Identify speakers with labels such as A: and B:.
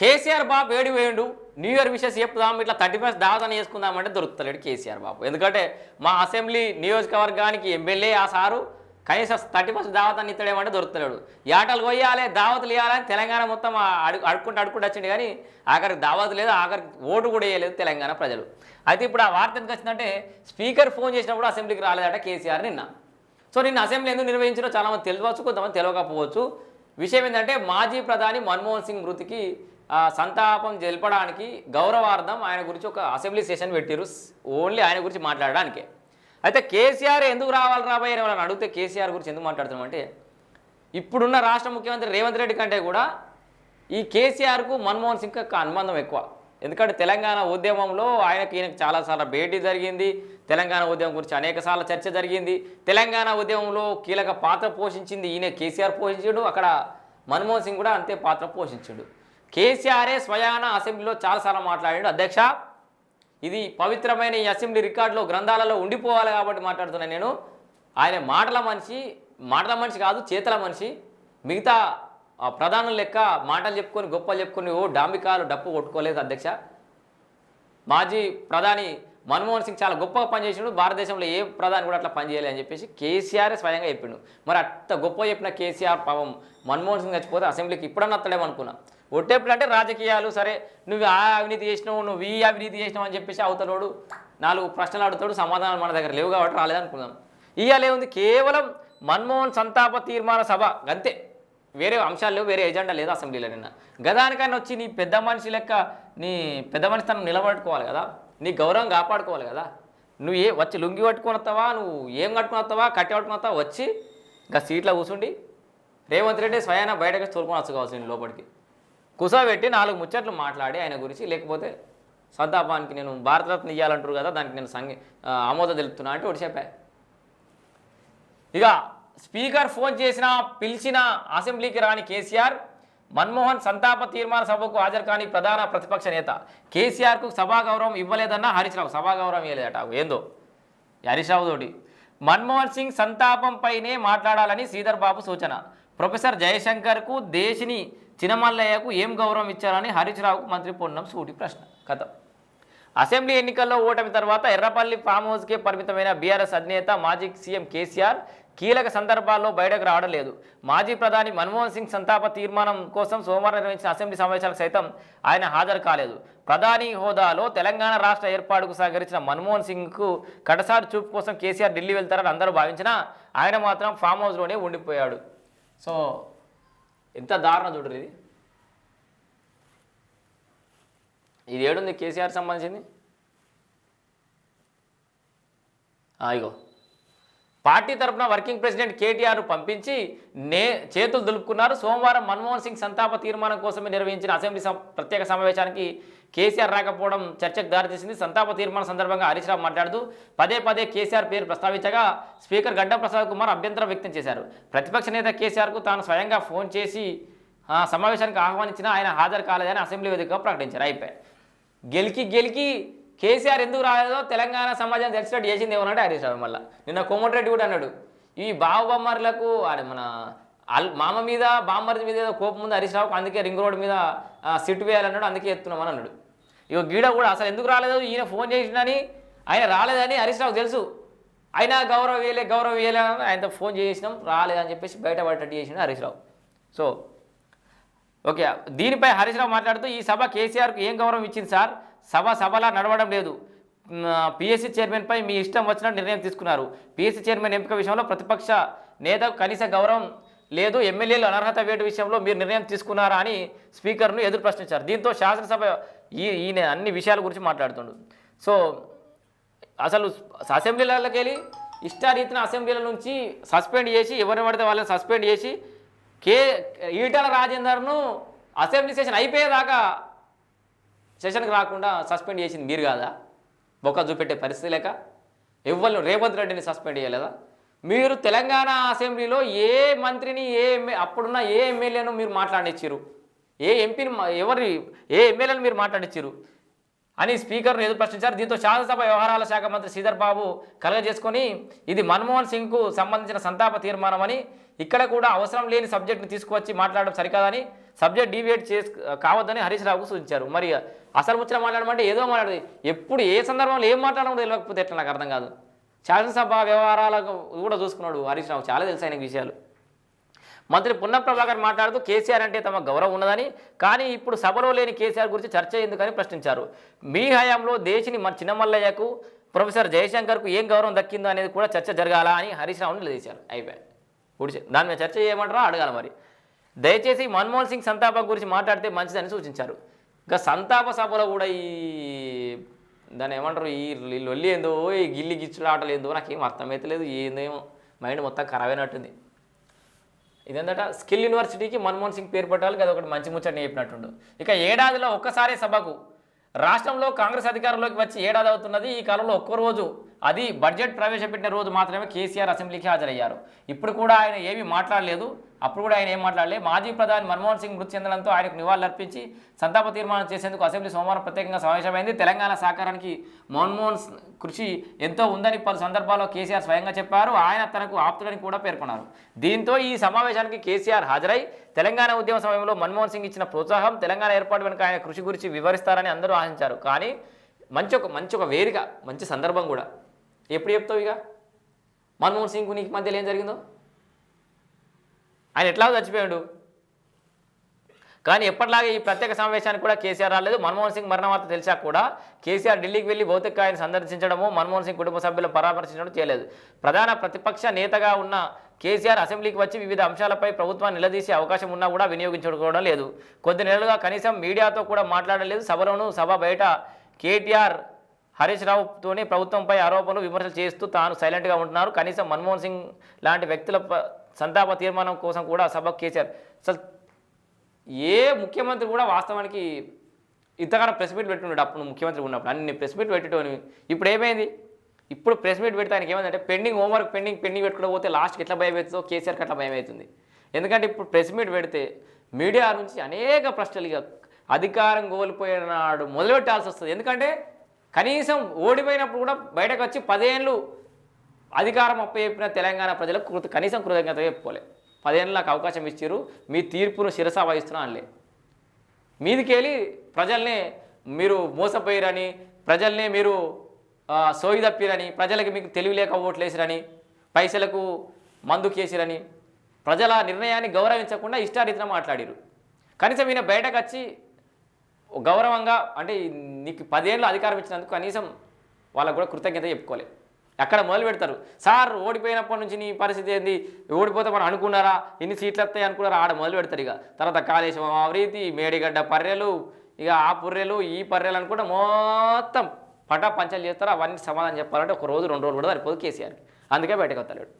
A: కేసీఆర్ బాబు ఏడు వేయండు న్యూ ఇయర్ విషెస్ చెప్పుదాం ఇట్లా థర్టీ ఫస్ట్ దావతని చేసుకుందామంటే దొరుకుతలేడు కేసీఆర్ బాబు. ఎందుకంటే మా అసెంబ్లీ నియోజకవర్గానికి ఎమ్మెల్యే ఆ సారు కనీసం థర్టీ ఫస్ట్ దావతాన్ని ఇస్తాడేమంటే దొరుకుతలేడు. యాటలు కొయ్యాలి దావతులు ఇవ్వాలని తెలంగాణ మొత్తం అడుగు అడుక్కుంటూ అడుక్కుంటూ వచ్చింది కానీ ఆఖరికి దావత్ లేదు ఆఖరికి ఓటు కూడా వేయలేదు తెలంగాణ ప్రజలు. అయితే ఇప్పుడు ఆ వార్త ఎందుకు వచ్చిందంటే స్పీకర్ ఫోన్ చేసినప్పుడు అసెంబ్లీకి రాలేదట కేసీఆర్ నిన్న. సో నిన్న అసెంబ్లీ ఎందుకు నిర్వహించారో చాలామంది తెలియవచ్చు కొంతమంది తెలియకపోవచ్చు. విషయం ఏంటంటే మాజీ ప్రధాని మన్మోహన్ సింగ్ మృతికి సంతాపం జరపడానికి గౌరవార్థం ఆయన గురించి ఒక అసెంబ్లీ సెషన్ పెట్టారు ఓన్లీ ఆయన గురించి మాట్లాడడానికే. అయితే కేసీఆర్ ఎందుకు రావాలి రాబోయే అని వాళ్ళని అడిగితే కేసీఆర్ గురించి ఎందుకు మాట్లాడుతున్నామంటే ఇప్పుడున్న రాష్ట్ర ముఖ్యమంత్రి రేవంత్ రెడ్డి కంటే కూడా ఈ కేసీఆర్కు మన్మోహన్ సింగ్ యొక్క అనుబంధం ఎక్కువ. ఎందుకంటే తెలంగాణ ఉద్యమంలో ఆయనకి ఈయనకు చాలాసార్లు భేటీ జరిగింది. తెలంగాణ ఉద్యమం గురించి అనేక సార్లు చర్చ జరిగింది. తెలంగాణ ఉద్యమంలో కీలక పాత్ర పోషించింది ఈయన కేసీఆర్ పోషించాడు. అక్కడ మన్మోహన్ సింగ్ కూడా అంతే పాత్ర పోషించాడు. కేసీఆరే స్వయాన అసెంబ్లీలో చాలాసార్లు మాట్లాడాడు. అధ్యక్ష ఇది పవిత్రమైన ఈ అసెంబ్లీ రికార్డులో గ్రంథాలలో ఉండిపోవాలి కాబట్టి మాట్లాడుతున్నాను నేను. ఆయన మాటల మనిషి మాటల మనిషి కాదు చేతల మనిషి. మిగతా ఆ, ప్రధానుల లెక్క మాటలు చెప్పుకొని గొప్పలు చెప్పుకొని ఓ డాంబికాలు డప్పు కొట్టుకోలేదు అధ్యక్ష. మాజీ ప్రధాని మన్మోహన్ సింగ్ చాలా గొప్పగా పనిచేసిండు. భారతదేశంలో ఏ ప్రధాని కూడా అట్లా పనిచేయలే అని చెప్పేసి కేసీఆర్ స్వయంగా చెప్పిండు. మరి అంత గొప్ప చెప్పిన కేసీఆర్ పాపం మన్మోహన్ సింగ్ చచ్చిపోతే అసెంబ్లీకి ఇప్పుడన్నా వస్తాడేమో ఒట్టేపులు ఒట్టేప్పుడు అంటే రాజకీయాలు సరే నువ్వు ఆ అవినీతి చేసినావు నువ్వు ఈ అవినీతి చేసినావు అని చెప్పేసి అవతలోడు నాలుగు ప్రశ్నలు అడుగుతాడు సమాధానాలు మన దగ్గర లేవు కాబట్టి రాలేదనుకుందాం. ఇవాళ ఉంది కేవలం మన్మోహన్ సంతాప తీర్మాన సభ అంతే వేరే అంశాలు లేవు వేరే ఎజెండా లేదు అసెంబ్లీలో నిన్న. గదానికైనా వచ్చి నీ పెద్ద మనిషి లెక్క నీ పెద్ద మనిషి తను నిలబడుకోవాలి కదా నీ గౌరవం కాపాడుకోవాలి కదా. నువ్వు ఏ వచ్చి లుంగి పట్టుకొని వస్తావా నువ్వు ఏం కట్టుకుని వస్తావా కట్టి పట్టుకుని వస్తావా వచ్చి ఇంకా సీట్లో కూర్చుండి రేవంత్ రెడ్డి స్వయాన బయటకు తోలుకొని వచ్చుకోవాల్సింది లోపలికి. కుసబెట్టి నాలుగు ముచ్చట్లు మాట్లాడి ఆయన గురించి లేకపోతే సంతాపానికి నేను భారతరత్న ఇవ్వాలంటారు కదా దానికి నేను సంగీ ఆమోదం తెలుపుతున్నా అంటే ఒకటి చెప్పా. ఇక స్పీకర్ ఫోన్ చేసిన పిలిచిన అసెంబ్లీకి రాని కేసీఆర్ మన్మోహన్ సంతాప తీర్మాన సభకు హాజరు కాని ప్రధాన ప్రతిపక్ష నేత. కేసీఆర్కు సభా గౌరవం ఇవ్వలేదన్న హరీష్ రావు సభా గౌరవం ఇవ్వలేదట. ఏందో? ఈ హరీష్ రావు తోటి. మన్మోహన్ సింగ్ సంతాపంపైనే మాట్లాడాలని శ్రీధర్ బాబు సూచన. ప్రొఫెసర్ జయశంకర్కు దేశిని చినమల్లయ్యకు ఏం గౌరవం ఇచ్చారని హరీష్రావుకు మంత్రి పొన్నం సూటి ప్రశ్న. కథ. అసెంబ్లీ ఎన్నికల్లో ఓటమి తర్వాత ఎర్రపల్లి ఫామ్ హౌస్కే పరిమితమైన బీఆర్ఎస్ అధినేత మాజీ సీఎం కేసీఆర్ కీలక సందర్భాల్లో బయటకు రావడం లేదు మాజీ ప్రధాని మన్మోహన్ సింగ్ సంతాప తీర్మానం కోసం సోమవారం నిర్వహించిన అసెంబ్లీ సమావేశాలకు సైతం ఆయన హాజరు కాలేదు. ప్రధాని హోదాలో తెలంగాణ రాష్ట్ర ఏర్పాటుకు సహకరించిన మన్మోహన్ సింగ్కు కడసారి చూపు కోసం కేసీఆర్ ఢిల్లీ వెళ్తారని అందరూ భావించినా ఆయన మాత్రం ఫామ్ హౌస్లోనే ఉండిపోయాడు. సో ఎంత దారుణ చూడరు ఇది ఇది ఏడుంది కేసీఆర్ సంబంధించింది? ఆ, ఇగో. పార్టీ తరపున వర్కింగ్ ప్రెసిడెంట్ కేటీఆర్ పంపించి నే చేతులు దులుపుకున్నారు. సోమవారం మన్మోహన్ సింగ్ సంతాప తీర్మానం కోసమే నిర్వహించిన అసెంబ్లీ ప్రత్యేక సమావేశానికి కేసీఆర్ రాకపోవడం చర్చకు దారితీసింది సంతాప తీర్మానం సందర్భంగా హరీష్ రావు మాట్లాడుతూ పదే పదే కేసీఆర్ పేరు ప్రస్తావించగా స్పీకర్ గడ్డ ప్రసాద్ కుమార్ అభ్యంతరం వ్యక్తం చేశారు. ప్రతిపక్ష నేత కేసీఆర్కు తాను స్వయంగా ఫోన్ చేసి ఆ, సమావేశానికి ఆహ్వానించినా ఆయన హాజరు కాలేదని అసెంబ్లీ వేదికగా ప్రకటించారు. అయిపోయి గెలికి గెలికి కేసీఆర్ ఎందుకు రాలేదో తెలంగాణ సమాజం తెలిసినట్టు చేసింది ఏమన్నాడు హరీష్ రావు మళ్ళీ. నిన్న కోమటిరెడ్డి కూడా అన్నాడు ఈ బావబొమ్మర్లకు మన అల్ మామ మీద బామ్మర్ది మీద ఏదో కోపం ఉంది హరీష్ రావుకు అందుకే రింగ్ రోడ్ మీద సిట్ వేయాలన్నాడు అందుకే ఎత్తున్నామని అన్నాడు. ఇక గీడ కూడా అసలు ఎందుకు రాలేదు? ఈయన ఫోన్ చేసినని ఆయన రాలేదని హరీష్ రావు తెలుసు. అయినా గౌరవం వేయలే గౌరవం వేయలే అని ఆయనతో ఫోన్ చేసినాం రాలేదని చెప్పేసి బయటపడేటట్టు చేసిన హరీష్ రావు. సో ఓకే దీనిపై హరీష్ రావు మాట్లాడుతూ ఈ సభ కేసీఆర్కు ఏం గౌరవం ఇచ్చింది సార్? సభ సభలా నడవడం లేదు. పిఎస్సీ చైర్మన్పై మీ ఇష్టం వచ్చినట్టు నిర్ణయం తీసుకున్నారు. పిఎస్సీ చైర్మన్ ఎంపిక విషయంలో ప్రతిపక్ష నేతకు కనీస గౌరవం లేదు ఎమ్మెల్యేలు అనర్హత వేటు విషయంలో మీరు నిర్ణయం తీసుకున్నారా అని స్పీకర్ను ఎదురు ప్రశ్నించారు. దీంతో శాసనసభ ఈ ఈయన అన్ని విషయాల గురించి మాట్లాడుతుండు. సో అసలు అసెంబ్లీలకి వెళ్ళి ఇష్టారీతిన అసెంబ్లీల నుంచి సస్పెండ్ చేసి ఎవరిని పడితే వాళ్ళని సస్పెండ్ చేసి కే ఈటల రాజేందర్ను అసెంబ్లీ సెషన్ అయిపోయేదాకా సెషన్కి రాకుండా సస్పెండ్ చేసింది మీరు కాదా? బొక్క చూపెట్టే పరిస్థితి లేక? ఎవరు రేవంత్ రెడ్డిని సస్పెండ్ చేయలేదా? మీరు తెలంగాణ అసెంబ్లీలో ఏ మంత్రిని ఏ అప్పుడున్న ఏ ఎమ్మెల్యేను మీరు మాట్లాడించారు ఏ ఎంపీని ఎవరి ఏ ఎమ్మెల్యేను మీరు మాట్లాడించారు అని స్పీకర్ను ఎదురు ప్రశ్నించారు. దీంతో శాసనసభ వ్యవహారాల శాఖ మంత్రి శ్రీధర్ బాబు కలగజేసుకొని ఇది మన్మోహన్ సింగ్కు సంబంధించిన సంతాప తీర్మానం అని ఇక్కడ కూడా అవసరం లేని సబ్జెక్ట్ని తీసుకువచ్చి మాట్లాడడం సరికాదని సబ్జెక్ట్ డీవియేట్ చేసు కావద్దని హరీష్ రావుకు సూచించారు. మరి అసలు ముచ్చట మాట్లాడమంటే ఏదో మాట్లాడదు. ఎప్పుడు ఏ సందర్భంలో ఏం మాట్లాడడం తెలియకపోతే ఎట్లా నాకు అర్థం కాదు. శాసనసభ వ్యవహారాలకు కూడా చూసుకున్నాడు హరీష్ రావు. చాలా తెలుసు ఆయనకు విషయాలు. మంత్రి పున్నం ప్రభాకర్ మాట్లాడుతూ కేసీఆర్ అంటే తమ గౌరవం ఉన్నదని కానీ ఇప్పుడు సభలో లేని కేసీఆర్ గురించి చర్చ ఎందుకని ప్రశ్నించారు. మీ హయాంలో దేశిని మన చిన్నమల్లయ్యకు ప్రొఫెసర్ జయశంకర్కు ఏం గౌరవం దక్కిందో అనేది కూడా చర్చ జరగాల అని హరీష్ రావుని నిలదీశారు. అయిపోయి దాని మీద చర్చ చేయమంటారా? అడగాలి మరి. దయచేసి మన్మోహన్ సింగ్ సంతాపం గురించి మాట్లాడితే మంచిదని సూచించారు. ఇంకా సంతాప సభలో కూడా ఈ దాన్ని ఏమంటారు? ఈ లొల్లి ఏందో ఈ గిల్లి గిచ్చులు ఆటలు ఏందో నాకేం అర్థమైతలేదు ఏందేమో మైండ్ మొత్తం ఖరాబ్ అయినట్టుంది ఇదేంటట స్కిల్ యూనివర్సిటీకి మన్మోహన్ సింగ్ పేరు పెట్టాలి అది ఒకటి మంచి ముచ్చటని చెప్పినట్టుండు. ఇక ఏడాదిలో ఒక్కసారి సభకు రాష్ట్రంలో కాంగ్రెస్ అధికారంలోకి వచ్చి ఏడాది అవుతున్నది ఈ కాలంలో ఒక్కో రోజు అది బడ్జెట్ ప్రవేశపెట్టిన రోజు మాత్రమే కేసీఆర్ అసెంబ్లీకి హాజరయ్యారు. ఇప్పుడు కూడా ఆయన ఏమీ మాట్లాడలేదు. అప్పుడు కూడా ఆయన ఏం మాట్లాడలేదు మాజీ ప్రధాని మన్మోహన్ సింగ్ మృతి చెందడంతో ఆయనకు నివాళులర్పించి సంతాప తీర్మానం చేసేందుకు అసెంబ్లీ సోమవారం ప్రత్యేకంగా సమావేశమైంది. తెలంగాణ సహకారానికి మన్మోహన్ కృషి ఎంతో ఉందని పలు సందర్భాల్లో కేసీఆర్ స్వయంగా చెప్పారు. ఆయన తనకు ఆప్తుడని కూడా పేర్కొన్నారు. దీంతో ఈ సమావేశానికి కేసీఆర్ హాజరై తెలంగాణ ఉద్యమ సమయంలో మన్మోహన్ సింగ్ ఇచ్చిన ప్రోత్సాహం తెలంగాణ ఏర్పాటు వెనుక ఆయన కృషి గురించి వివరిస్తారని అందరూ ఆశించారు. కానీ మంచి ఒక మంచి ఒక వేదిక మంచి సందర్భం కూడా. ఎప్పుడు చెప్తావు ఇక? మన్మోహన్ సింగ్ నీకు మధ్యలో ఏం జరిగిందో? ఆయన ఎట్లా చచ్చిపోయాడు. కానీ ఎప్పటిలాగే ఈ ప్రత్యేక సమావేశానికి కూడా కేసీఆర్ రాలేదు. మన్మోహన్ సింగ్ మరణ వార్త తెలిసా కూడా కేసీఆర్ ఢిల్లీకి వెళ్ళి భౌతిక ఆయన సందర్శించడము మన్మోహన్ సింగ్ కుటుంబ సభ్యులను పరామర్శించడం చేయలేదు. ప్రధాన ప్రతిపక్ష నేతగా ఉన్న కేసీఆర్ అసెంబ్లీకి వచ్చి వివిధ అంశాలపై ప్రభుత్వాన్ని నిలదీసే అవకాశం ఉన్నా కూడా వినియోగించుకోవడం లేదు. కొద్ది నెలలుగా కనీసం మీడియాతో కూడా మాట్లాడలేదు సభలోనూ సభ బయట కేటీఆర్ హరీష్ రావుతోనే ప్రభుత్వంపై ఆరోపణలు విమర్శలు చేస్తూ తాను సైలెంట్గా ఉంటున్నారు. కనీసం మన్మోహన్ సింగ్ లాంటి వ్యక్తుల సంతాప తీర్మానం కోసం కూడా సభకు కేసీఆర్ అసలు ఏ ముఖ్యమంత్రి కూడా వాస్తవానికి ఇంతగానో ప్రెస్ మీట్ పెట్టున్నాడు అప్పుడు ముఖ్యమంత్రి ఉన్నప్పుడు. అన్ని ప్రెస్ మీట్ పెట్టేటోని ఇప్పుడు ఏమైంది? ఇప్పుడు ప్రెస్ మీట్ పెడితే ఆయనకి ఏమైందంటే పెండింగ్ హోంవర్క్ పెండింగ్ పెండింగ్ పెట్టుకుని పోతే లాస్ట్కి ఎట్లా భయం అవుతుందో కేసీఆర్కి అట్లా భయం అవుతుంది ఎందుకంటే ఇప్పుడు ప్రెస్ మీట్ పెడితే మీడియా నుంచి అనేక ప్రశ్నలు ఇక అధికారం కోల్పోయిన నాడు మొదలుపెట్టాల్సి వస్తుంది. ఎందుకంటే కనీసం ఓడిపోయినప్పుడు కూడా బయటకు వచ్చి పదేళ్ళు అధికారం అప్పచెప్పిన తెలంగాణ ప్రజలకు కృత కనీసం కృతజ్ఞత చెప్పుకోలే. పదేళ్ళు నాకు అవకాశం ఇచ్చారు మీ తీర్పును శిరసా వహిస్తున్నా అనలే. మీదికెళ్ళి ప్రజల్ని మీరు మోసపోయారని ప్రజల్ని మీరు సోయి తప్పిరని ప్రజలకు మీకు తెలివి లేక ఓట్లేసిరని పైసలకు మందు కేసిరని ప్రజల నిర్ణయాన్ని గౌరవించకుండా ఇష్టారీతిన మాట్లాడిరు కనీసం ఈయన బయటకు వచ్చి గౌరవంగా అంటే నీకు పదేళ్ళు అధికారం ఇచ్చినందుకు కనీసం వాళ్ళకు కూడా కృతజ్ఞత చెప్పుకోలే అక్కడ మొదలు పెడతారు? సార్ ఓడిపోయినప్పటి నుంచి నీ పరిస్థితి ఏంది? ఓడిపోతే మనం అనుకున్నారా? ఇన్ని సీట్లు వస్తాయి అనుకున్నారా? ఆడ మొదలు పెడతారు ఇక. తర్వాత కాళేశ్వరం ఆవరీతి మేడిగడ్డ పర్రెలు ఇక ఆ పుర్రెలు ఈ పర్రెలు అనుకుంటే మొత్తం పటా పంచాలు చేస్తారు. అవన్నీ సమాధానం చెప్పాలంటే ఒక రోజు రెండు రోజులు కూడా సరిపోదు కేసీఆర్కి. అందుకే బయటకు వస్తలేడు